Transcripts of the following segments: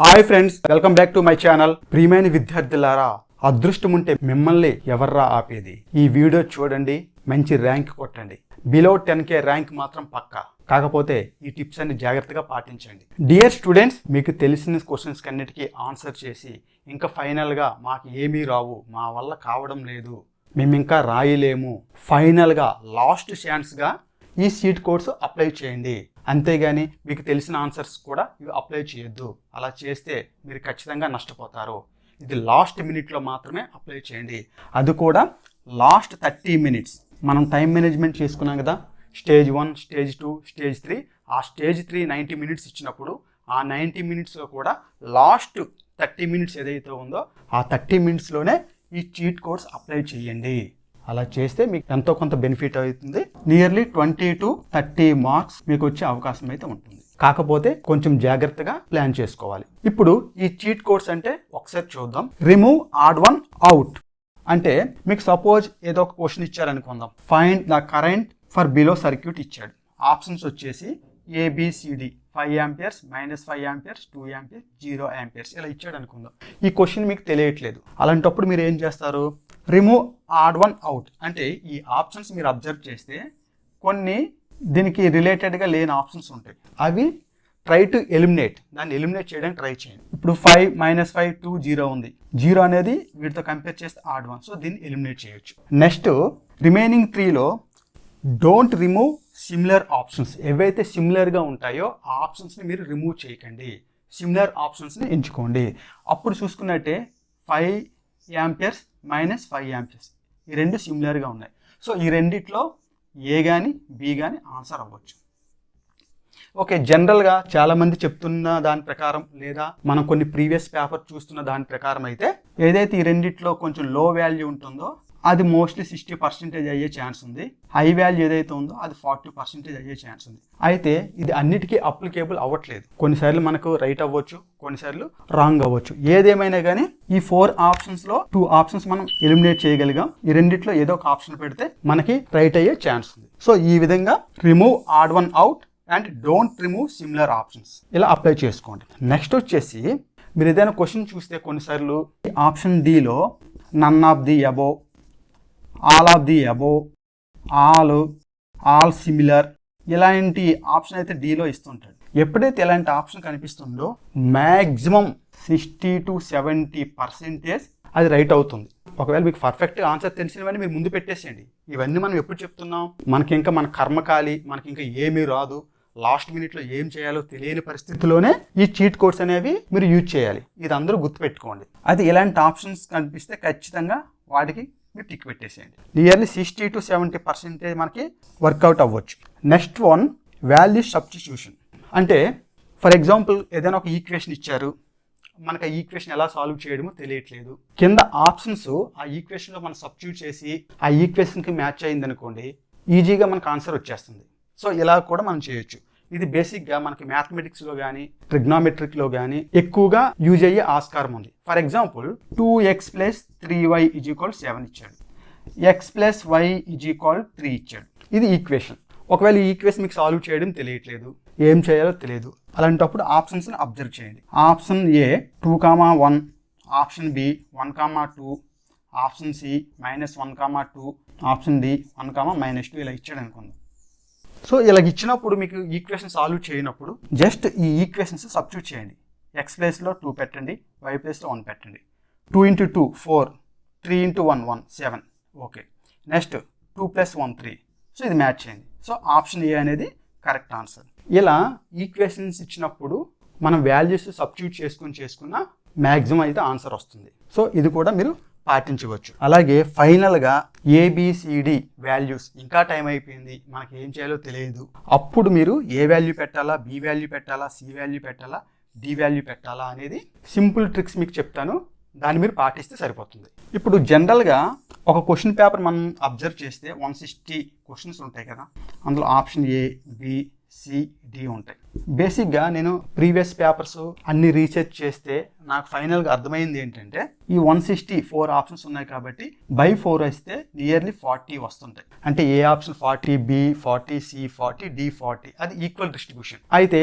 Hi friends welcome back to my channel ప్రియమైన విద్యార్థులారా అదృష్టం ఉంటే మిమ్మల్ని ఎవర్రా ఆపేది? ఈ వీడియో చూడండి మంచి ర్యాంక్ కొట్టండి. బిలో టెన్ కే ర్యాంక్ మాత్రం పక్కా. కాకపోతే ఈ టిప్స్ అన్ని జాగ్రత్తగా పాటించండి. డియర్ స్టూడెంట్స్ మీకు తెలిసిన క్వశ్చన్స్ అన్నిటికీ ఆన్సర్ చేసి ఇంకా ఫైనల్గా మాకు ఏమీ రావు మా వల్ల కావడం లేదు. మేము ఇంకా రాయలేము. ఫైనల్గా లాస్ట్ ఛాన్స్గా ఈ సీట్ కోర్స్ అప్లై చేయండి. అంతేగాని మీకు తెలిసిన ఆన్సర్స్ కూడా ఇవి అప్లై చేయొద్దు. అలా చేస్తే మీరు ఖచ్చితంగా నష్టపోతారు. ఇది లాస్ట్ మినిట్లో మాత్రమే అప్లై చేయండి. అది కూడా లాస్ట్ థర్టీ మినిట్స్. మనం టైం మేనేజ్మెంట్ చేసుకున్నాం కదా? Stage one stage two stage three. ఆ స్టేజ్ త్రీ నైంటీ మినిట్స్ ఇచ్చినప్పుడు ఆ నైంటీ మినిట్స్లో కూడా లాస్ట్ థర్టీ మినిట్స్ ఏదైతే ఉందో ఆ థర్టీ మినిట్స్లోనే ఈ చీట్ కోడ్స్ అప్లై చేయండి. అలా చేస్తే మీకు ఎంతో కొంత బెనిఫిట్ అవుతుంది. Nearly twenty to thirty marks మీకు వచ్చే అవకాశం అయితే ఉంటుంది. కాకపోతే కొంచెం జాగ్రత్తగా ప్లాన్ చేసుకోవాలి. ఇప్పుడు ఈ చీట్ కోర్స్ అంటే ఒకసారి చూద్దాం. రిమూవ్ ఆడ్ వన్ అవుట్ అంటే మీకు సపోజ్ ఏదో ఒక question ఇచ్చారనుకుందాం find the current for below circuit ఇచ్చాడు. ఆప్షన్స్ వచ్చేసి A B C D five amperes minus five amperes two amperes zero amperes ఇలా ఇచ్చాడు అనుకుందాం. ఈ క్వశ్చన్ మీకు తెలియట్లేదు. అలాంటప్పుడు మీరు ఏం చేస్తారు? రిమూవ్ ఆడ్ వన్ అవుట్ అంటే ఈ ఆప్షన్స్ మీరు అబ్జర్వ్ చేస్తే కొన్ని దీనికి రిలేటెడ్గా లేని ఆప్షన్స్ ఉంటాయి. అవి ట్రై టు ఎలిమినేట్ దాన్ని ఎలిమినేట్ చేయడానికి ట్రై చేయండి. ఇప్పుడు five minus five two zero ఉంది. జీరో అనేది వీటితో కంపేర్ చేస్తే ఆడ్ వన్ సో దీన్ని ఎలిమినేట్ చేయొచ్చు. నెక్స్ట్ రిమైనింగ్ త్రీలో డోంట్ రిమూవ్ సిమిలర్ ఆప్షన్స్ ఏవైతే సిమిలర్గా ఉంటాయో ఆ ఆప్షన్స్ని మీరు రిమూవ్ చేయకండి. సిమిలర్ ఆప్షన్స్ని ఎంచుకోండి. అప్పుడు చూసుకున్నట్టే five amperes minus five amperes. ఈ రెండు సిమిలర్గా ఉన్నాయి. సో ఈ రెండిట్లో ఏ కానీ బి కానీ ఆన్సర్ అవ్వచ్చు. ఓకే జనరల్గా చాలామంది చెప్తున్న దాని ప్రకారం లేదా మనం కొన్ని ప్రీవియస్ పేపర్ చూస్తున్న దాని ప్రకారం అయితే ఏదైతే ఈ రెండిట్లో కొంచెం లో వాల్యూ ఉంటుందో అది మోస్ట్లీ సిక్స్టీ పర్సెంటేజ్ అయ్యే ఛాన్స్ ఉంది. హై వాల్యూ ఏదైతే ఉందో అది ఫార్టీ పర్సెంటేజ్ అయ్యే ఛాన్స్ ఉంది. అయితే ఇది అన్నిటికీ అప్లికేబుల్ అవ్వట్లేదు. కొన్నిసార్లు మనకు రైట్ అవ్వచ్చు కొన్నిసార్లు రాంగ్ అవ్వచ్చు. ఏదేమైనా కానీ ఈ ఫోర్ ఆప్షన్స్లో టూ ఆప్షన్స్ మనం ఎలిమినేట్ చేయగలిగాం. ఈ రెండిట్లో ఏదో ఒక ఆప్షన్ పెడితే మనకి రైట్ అయ్యే ఛాన్స్ ఉంది. సో ఈ విధంగా remove odd one out and don't remove similar options ఇలా అప్లై చేసుకోండి. నెక్స్ట్ వచ్చేసి మీరు ఏదైనా క్వశ్చన్ చూస్తే కొన్నిసార్లు option డిలో none of the above all of the above all all similar ఇలాంటి ఆప్షన్ అయితే డీలో ఇస్తుంటాడు. ఎప్పుడైతే ఇలాంటి ఆప్షన్ కనిపిస్తుందో maximum sixty to seventy percentage అది రైట్ అవుతుంది. ఒకవేళ మీకు పర్ఫెక్ట్ ఆన్సర్ తెలిసినవన్నీ మీరు ముందు పెట్టేసేయండి. ఇవన్నీ మనం ఎప్పుడు చెప్తున్నాం? మనకి ఇంకా మన కర్మకాలి మనకి ఇంకా ఏమీ రాదు. లాస్ట్ మినిట్లో ఏం చేయాలో తెలియని పరిస్థితిలోనే ఈ చీట్ కోడ్స్ అనేవి మీరు యూజ్ చేయాలి. ఇది అందరూ గుర్తుపెట్టుకోండి. అది ఇలాంటి ఆప్షన్స్ కనిపిస్తే ఖచ్చితంగా వాటికి మీరు టిక్ పెట్టేసేయండి. Nearly sixty to seventy percentage మనకి వర్కౌట్ అవ్వచ్చు. నెక్స్ట్ వన్ వాల్యూ సబ్స్టిట్యూషన్ అంటే ఫర్ ఎగ్జాంపుల్ ఏదైనా ఒక ఈక్వేషన్ ఇచ్చారు. మనకు ఆ ఈక్వేషన్ ఎలా సాల్వ్ చేయడమో తెలియట్లేదు. కింద ఆప్షన్స్ ఆ ఈక్వేషన్లో మనం సబ్స్టిట్యూట్ చేసి ఆ ఈక్వేషన్కి మ్యాచ్ అయింది అనుకోండి ఈజీగా మనకు ఆన్సర్ వచ్చేస్తుంది. సో ఇలా కూడా మనం చేయొచ్చు. ఇది బేసిక్గా మనకి మ్యాథమెటిక్స్లో కానీ ట్రిగ్నామెట్రిక్లో కానీ ఎక్కువగా యూజ్ అయ్యే ఆస్కారం ఉంది. For example two x plus three y is equal seven ఇచ్చాడు. X plus y is equal three ఇచ్చాడు. ఇది ఈక్వేషన్ ఒకవేళ ఈ ఈక్వేషన్ మీకు సాల్వ్ చేయడం తెలియట్లేదు ఏం చేయాలో తెలియదు అలాంటప్పుడు ఆప్షన్స్ని అబ్జర్వ్ చేయండి. Option A two comma one option B one comma two option C minus one comma two option D one comma minus two ఇలా ఇచ్చాడు అనుకుందాం. సో ఇలా ఇచ్చినప్పుడు మీకు ఈక్వేషన్ సాల్వ్ చేయనప్పుడు జస్ట్ ఈ ఈక్వేషన్స్ సబ్స్టిట్యూట్ చేయండి. ఎక్స్ ప్లేస్లో టూ పెట్టండి వై ప్లేస్లో వన్ పెట్టండి. Two into two four three into one one seven okay next two plus one three so ఇది మ్యాచ్ చేయండి. సో ఆప్షన్ ఏ అనేది కరెక్ట్ ఆన్సర్ ఇలా ఈక్వేషన్స్ ఇచ్చినప్పుడు మనం వాల్యూస్ సబ్స్టిట్యూట్ చేసుకుని చేసుకున్న మ్యాక్సిమం అయితే ఆన్సర్ వస్తుంది. సో ఇది కూడా మీరు పాటించవచ్చు. అలాగే ఫైనల్గా ఏబిసిడి వాల్యూస్ ఇంకా టైం అయిపోయింది. మనకి ఏం చేయాలో తెలియదు. అప్పుడు మీరు ఏ వాల్యూ పెట్టాలా? బి వాల్యూ పెట్టాలా? సి వాల్యూ పెట్టాలా? డి వాల్యూ పెట్టాలా అనేది సింపుల్ ట్రిక్స్ మీకు చెప్తాను. దాన్ని మీరు పాటిస్తే సరిపోతుంది. ఇప్పుడు జనరల్గా ఒక క్వశ్చన్ పేపర్ మనం అబ్జర్వ్ చేస్తే వన్ సిక్స్టీ క్వశ్చన్స్ ఉంటాయి కదా. అందులో ఆప్షన్ ఏ బి సిడి ఉంటాయి. బేసిక్గా నేను ప్రీవియస్ పేపర్స్ అన్ని రీసెర్చ్ చేస్తే నాకు ఫైనల్గా అర్థమైంది ఏంటంటే ఈ వన్ సిక్స్టీ ఫోర్ ఆప్షన్స్ ఉన్నాయి కాబట్టి బై ఫోర్ వస్తే నియర్లీ ఫార్టీ వస్తుంటాయి. అంటే A option forty B forty C forty D forty అది ఈక్వల్ డిస్ట్రిబ్యూషన్ అయితే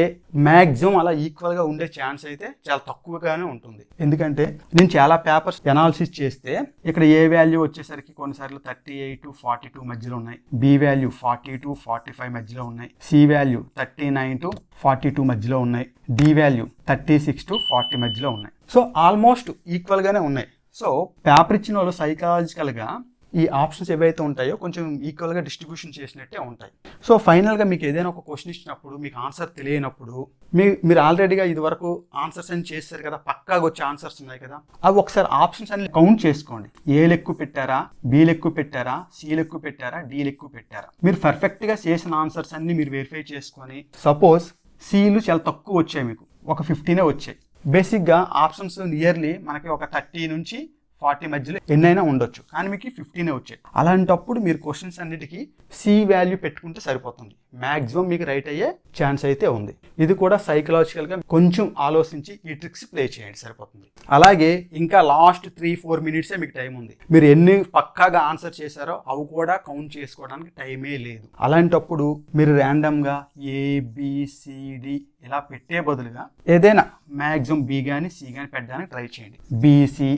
మ్యాక్సిమం అలా ఈక్వల్గా ఉండే ఛాన్స్ అయితే చాలా తక్కువగానే ఉంటుంది. ఎందుకంటే నేను చాలా పేపర్స్ ఎనాలిసిస్ చేస్తే ఇక్కడ ఏ వాల్యూ వచ్చేసరికి కొన్నిసార్లు థర్టీ ఎయిట్ ఫార్టీ టూ మధ్యలో ఉన్నాయి. B value forty two forty five మధ్యలో ఉన్నాయి. C value thirty nine to forty two మధ్యలో ఉన్నాయి. D value thirty six to forty మధ్యలో ఉన్నాయి. సో ఆల్మోస్ట్ ఈక్వల్గానే ఉన్నాయి. సో పేపర్ ఇచ్చిన వాళ్ళు సైకలాజికల్గా ఈ ఆప్షన్స్ ఏవైతే ఉంటాయో కొంచెం ఈక్వల్గా డిస్ట్రిబ్యూషన్ చేసినట్టే ఉంటాయి. సో ఫైనల్గా మీకు ఏదైనా ఒక క్వశ్చన్ ఇచ్చినప్పుడు మీకు ఆన్సర్ తెలియనప్పుడు మీ మీరు ఆల్రెడీగా ఇదివరకు ఆన్సర్స్ అని చేస్తారు కదా పక్కాగా వచ్చే ఆన్సర్స్ ఉన్నాయి కదా అవి ఒకసారి ఆప్షన్స్ అన్ని కౌంట్ చేసుకోండి. ఏ లెక్కు పెట్టారా బీలు ఎక్కువ పెట్టారా సీలు ఎక్కువ పెట్టారా డి ఎక్కువ పెట్టారా? మీరు పర్ఫెక్ట్గా చేసిన ఆన్సర్స్ అన్ని మీరు వెరిఫై చేసుకొని సపోజ్ సీలు చాలా తక్కువ వచ్చాయి మీకు ఒక ఫిఫ్టీనే వచ్చాయి. బేసిక్గా ఆప్షన్స్ నియర్లీ మనకి ఒక థర్టీ నుంచి ఫార్టీ మధ్యలో ఎన్నైనా ఉండొచ్చు. కానీ మీకు ఫిఫ్టీనే వచ్చాయి అలాంటప్పుడు మీరు క్వశ్చన్స్ అన్నిటికీ సి వాల్యూ పెట్టుకుంటే సరిపోతుంది. మ్యాక్సిమం మీకు రైట్ అయ్యే ఛాన్స్ అయితే ఉంది. ఇది కూడా సైకలాజికల్గా కొంచెం ఆలోచించి ఈ ట్రిక్స్ ప్లే చేయండి సరిపోతుంది. అలాగే ఇంకా లాస్ట్ త్రీ ఫోర్ మినిట్సే మీకు టైం ఉంది. మీరు ఎన్ని పక్కాగా ఆన్సర్ చేశారో అవి కూడా కౌంట్ చేసుకోవడానికి టైమే లేదు. అలాంటప్పుడు మీరు ర్యాండమ్గా ఏబిసిడి ఇలా పెట్టే బదులుగా ఏదైనా మ్యాక్సిమం బి కానీ సి కానీ పెట్టడానికి ట్రై చేయండి. బీసీ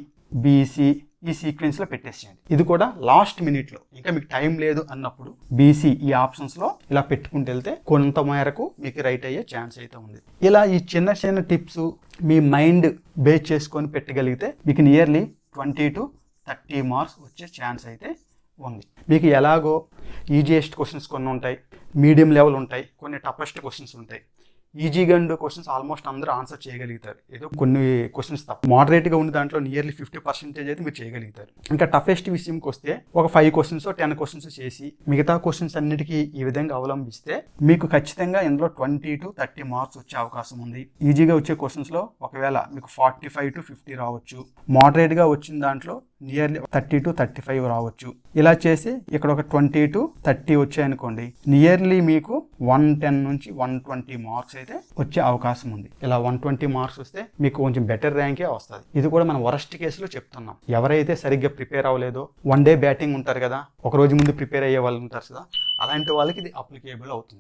బీసీ ఈ సీక్వెన్స్లో పెట్టేసేయండి. ఇది కూడా లాస్ట్ మినిట్లో ఇంకా మీకు టైం లేదు అన్నప్పుడు బీసీ ఈ ఆప్షన్స్లో ఇలా పెట్టుకుంటూ వెళ్తే కొంత మేరకు మీకు రైట్ అయ్యే ఛాన్స్ అయితే ఉంది. ఇలా ఈ చిన్న చిన్న టిప్స్ మీ మైండ్ బేస్ చేసుకొని పెట్టగలిగితే మీకు nearly twenty to thirty marks వచ్చే ఛాన్స్ అయితే ఉంది. మీకు ఎలాగో ఈజియెస్ట్ క్వశ్చన్స్ కొన్ని ఉంటాయి మీడియం లెవెల్ ఉంటాయి కొన్ని టఫెస్ట్ క్వశ్చన్స్ ఉంటాయి. ఈజీగా ఉండే క్వశ్చన్స్ ఆల్మోస్ట్ అందరూ ఆన్సర్ చేయగలుగుతారు. ఏదో కొన్ని క్వశ్చన్స్ తప్ప. మోడరేట్గా ఉన్న దాంట్లో నియర్లీ ఫిఫ్టీ పర్సెంటేజ్ అయితే మీరు చేయగలుగుతారు. ఇంకా టఫెస్ట్ విషయంకి వస్తే ఒక ఫైవ్ క్వశ్చన్స్ టెన్ క్వశ్చన్స్ చేసి మిగతా క్వశ్చన్స్ అన్నిటికీ ఈ విధంగా అవలంబిస్తే మీకు ఖచ్చితంగా ఇందులో ట్వంటీ టు థర్టీ మార్క్స్ వచ్చే అవకాశం ఉంది. ఈజీగా వచ్చే క్వశ్చన్స్లో ఒకవేళ మీకు ఫార్టీ ఫైవ్ టు ఫిఫ్టీ రావచ్చు. మోడరేట్గా వచ్చిన దాంట్లో nearly thirty to thirty five రావచ్చు. ఇలా చేసి ఇక్కడ ఒక ట్వంటీ టు థర్టీ వచ్చాయనుకోండి నియర్లీ మీకు వన్ టెన్ నుంచి వన్ ట్వంటీ మార్క్స్ అయితే వచ్చే అవకాశం ఉంది. ఇలా వన్ ట్వంటీ మార్క్స్ వస్తే మీకు కొంచెం బెటర్ ర్యాంకే వస్తుంది. ఇది కూడా మనం వరస్ట్ కేసులో చెప్తున్నాం. ఎవరైతే సరిగ్గా ప్రిపేర్ అవ్వలేదో వన్ డే బ్యాటింగ్ ఉంటారు కదా ఒక రోజు ముందు ప్రిపేర్ అయ్యే వాళ్ళు ఉంటారు కదా అలాంటి వాళ్ళకి ఇది అప్లికేబుల్ అవుతుంది.